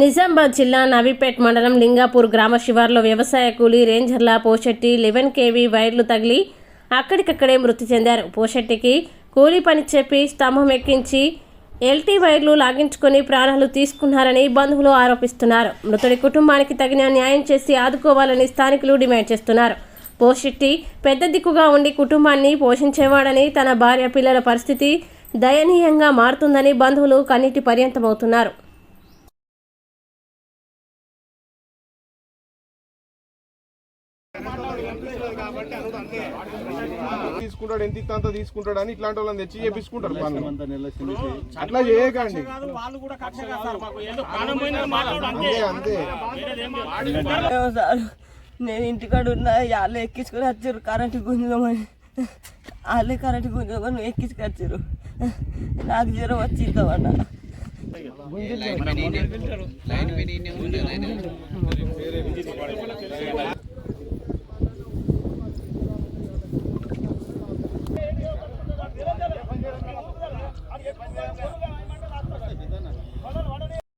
నిజామాబాద్ జిల్లా నవీపేట్ మండలం లింగాపూర్ గ్రామ శివార్లో వ్యవసాయ కూలీ రేంజర్ల పోషెట్టి లెవెన్ కేవీ వైర్లు తగిలి అక్కడికక్కడే మృతి చెందారు. పోషెట్టికి కూలీ పని చెప్పి స్తంభం ఎక్కించి ఎల్టీ వైర్లు లాగించుకొని ప్రాణాలు తీసుకున్నారని బంధువులు ఆరోపిస్తున్నారు. మృతుడి కుటుంబానికి తగిన న్యాయం చేసి ఆదుకోవాలని స్థానికులు డిమాండ్ చేస్తున్నారు. పోషెట్టి పెద్ద దిక్కుగా ఉండి కుటుంబాన్ని పోషించేవాడని తన భార్య పిల్లల పరిస్థితి దయనీయంగా మారుతుందని బంధువులు కన్నీటి పర్యంతమవుతున్నారు. తీసుకుంటాడు ఎంత అంత తీసుకుంటాడు అని ఇట్లాంటి వాళ్ళని తెచ్చి చేపించుకుంటారు అట్లా చేయకండి. అంతే నేను ఇంటికాడ ఉన్నా వాళ్ళు ఎక్కించుకొని వచ్చారు కరెంటు గుంజమని వాళ్ళే కరెంటు గుంజమని ఎక్కించుకొచ్చారు నాకు జ్వరం వచ్చి ఇద్దామన్నా de Pitana.